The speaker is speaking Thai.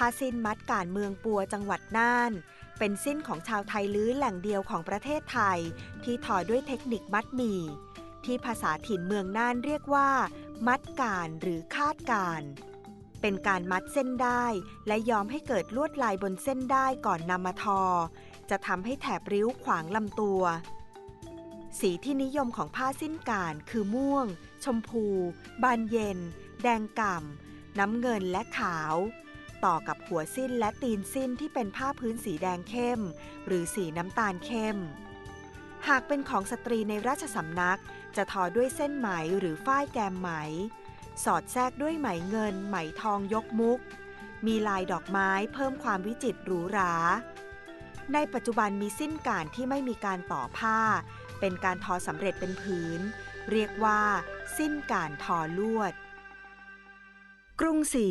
ผ้าสิ้นมัดการเมืองปัวจังหวัดน่าน เป็นสิ้นของชาวไทยลื้อแหล่งเดียวของประเทศไทย ที่ทอด้วยเทคนิคมัดหมี่ ที่ภาษาถิ่นเมืองน่านเรียกว่า มัดการหรือคาดการเป็นการมัดเส้นได้และยอมให้เกิดลวดลายบนเส้นได้ก่อนนำมาทอ จะทำให้แถบริ้วขวางลำตัว สีที่นิยมของผ้าสิ้นการคือม่วง ชมพู บานเย็น แดงก่ำน้ำเงินและขาว ต่อกับหัวสิ้นและตีนสิ้นที่เป็นผ้าพื้นสีแดงเข้ม หรือสีน้ำตาลเข้ม หากเป็นของสตรีในราชสำนัก จะทอด้วยเส้นไหมหรือฝ้ายแกมไหม สอดแทรกด้วยไหมเงิน ไหมทองยกมุก มีลายดอกไม้เพิ่มความวิจิตรหรูหรา ในปัจจุบันมีสิ้นการที่ไม่มีการต่อผ้า เป็นการทอสำเร็จเป็นผืน เรียกว่า สิ้นการทอลวด กรุงศรี